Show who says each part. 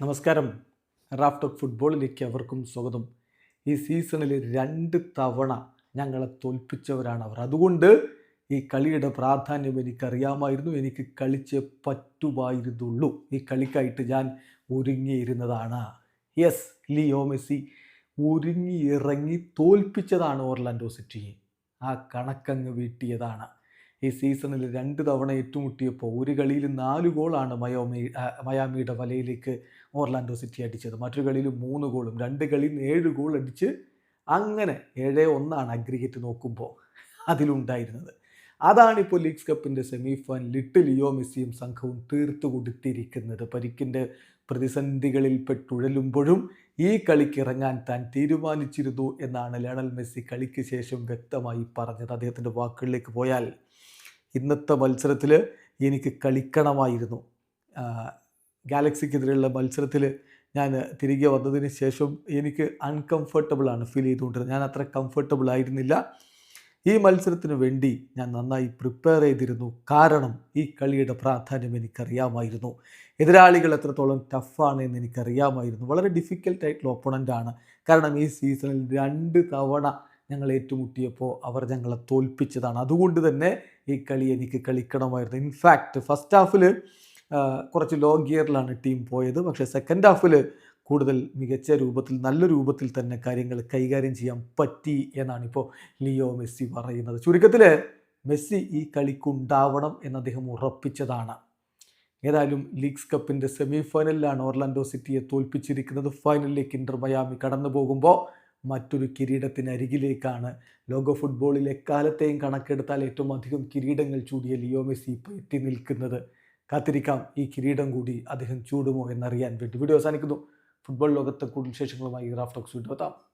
Speaker 1: നമസ്കാരം. Raf talk ഫുട്ബോളിലേക്ക് അവർക്കും സ്വാഗതം. ഈ സീസണിൽ രണ്ട് തവണ ഞങ്ങളെ തോൽപ്പിച്ചവരാണ് അവർ. അതുകൊണ്ട് ഈ കളിയുടെ പ്രാധാന്യം എനിക്കറിയാമായിരുന്നു. എനിക്ക് കളിച്ച് പറ്റുമായിരുന്നുള്ളൂ. ഈ കളിക്കായിട്ട് ഞാൻ ഒരുങ്ങിയിരുന്നതാണ്. യെസ് ലിയോ മെസ്സി ഒരുങ്ങി ഇറങ്ങി തോൽപ്പിച്ചതാണ് ഓർലാൻഡോ സിറ്റിയെ ആ കണക്കങ്ങ് വീട്ടിയതാണ്. ഈ സീസണിൽ രണ്ട് തവണ ഏറ്റുമുട്ടിയപ്പോൾ ഒരു കളിയിൽ നാല് ഗോളാണ് മയോമി മയാമിയുടെ വലയിലേക്ക് ഓർലാൻഡോ സിറ്റി അടിച്ചത്. മറ്റൊരു കളിയിൽ മൂന്ന് ഗോളും രണ്ട് കളിയിൽ ഏഴ് ഗോൾ അടിച്ച് അങ്ങനെ ഏഴ് ഒന്നാണ് അഗ്രിഗേറ്റ് നോക്കുമ്പോൾ അതിലുണ്ടായിരുന്നത്. അതാണിപ്പോൾ ലീഗ്സ് കപ്പിന്റെ സെമി ഫൈനൽ ലിറ്റിൽ ലിയോ മെസ്സിയും സംഘവും തീർത്തു കൊടുത്തിരിക്കുന്നത്. പരിക്കിന്റെ പ്രതിസന്ധികളിൽ പെട്ടുഴലുമ്പോഴും ഈ കളിക്ക് ഇറങ്ങാൻ താൻ തീരുമാനിച്ചിരുന്നു എന്നാണ് ലയണൽ മെസ്സി കളിക്ക് ശേഷം വ്യക്തമായി പറഞ്ഞത്. അദ്ദേഹത്തിന്റെ വാക്കുകളിലേക്ക് പോയാൽ ഇന്നത്തെ മത്സരത്തിൽ എനിക്ക് കളിക്കണമായിരുന്നു. ഗാലക്സിക്കെതിരെയുള്ള മത്സരത്തിൽ ഞാൻ തിരികെ വന്നതിന് ശേഷം എനിക്ക് അൺകംഫർട്ടബിളാണ് ഫീൽ ചെയ്തുകൊണ്ടിരുന്നത്. ഞാൻ അത്ര കംഫർട്ടബിൾ ആയിരുന്നില്ല. ഈ മത്സരത്തിന് വേണ്ടി ഞാൻ നന്നായി പ്രിപ്പയർ ചെയ്തിരുന്നു. കാരണം ഈ കളിയുടെ പ്രാധാന്യം എനിക്കറിയാമായിരുന്നു. എതിരാളികൾ എത്രത്തോളം ടഫാണ് എന്ന് എനിക്കറിയാമായിരുന്നു. വളരെ ഡിഫിക്കൽട്ടായിട്ടുള്ള ഒപ്പണന്റാണ് കാരണം ഈ സീസണിൽ രണ്ട് തവണ ഞങ്ങൾ ഏറ്റുമുട്ടിയപ്പോൾ അവർ ഞങ്ങളെ തോൽപ്പിച്ചതാണ്. അതുകൊണ്ട് തന്നെ ഈ കളി എനിക്ക് കളിക്കണമായിരുന്നു. ഇൻഫാക്റ്റ് ഫസ്റ്റ് ഹാഫിൽ കുറച്ച് ലോ ഗിയറിലാണ് ടീം പോയത്. പക്ഷേ സെക്കൻഡ് ഹാഫിൽ കൂടുതൽ മികച്ച രൂപത്തിൽ നല്ല രൂപത്തിൽ തന്നെ കാര്യങ്ങൾ കൈകാര്യം ചെയ്യാൻ പറ്റി എന്നാണ് ഇപ്പോൾ ലിയോ മെസ്സി പറയുന്നത്. ചുരുക്കത്തിൽ മെസ്സി ഈ കളിക്കുണ്ടാവണം എന്ന് അദ്ദേഹം ഉറപ്പിച്ചതാണ്. ഏതായാലും ലീഗ്സ് കപ്പിന്റെ സെമി ഫൈനലിലാണ് ഓർലാൻഡോ സിറ്റിയെ തോൽപ്പിച്ചിരിക്കുന്നത്. ഫൈനലിലേക്ക് ഇന്റർ മയാമി കടന്നു പോകുമ്പോൾ മറ്റൊരു കിരീടത്തിനരികിലേക്കാണ്. ലോക ഫുട്ബോളിൽ എക്കാലത്തെയും കണക്കെടുത്താൽ ഏറ്റവും അധികം കിരീടങ്ങൾ ചൂടിയ ലിയോ മെസ്സി ഇപ്പോൾ എത്തി നിൽക്കുന്നത്. കാത്തിരിക്കാം. ഈ കിരീടം കൂടി അദ്ദേഹം ചൂടുമോ എന്നറിയാൻ വേണ്ടി. വീഡിയോ അവസാനിക്കുന്നു. ഫുട്ബോൾ ലോകത്തെ കൂടുതൽ വിശേഷങ്ങളുമായി റാഫ്റ്റോക്സ് വീഡിയോ എത്താം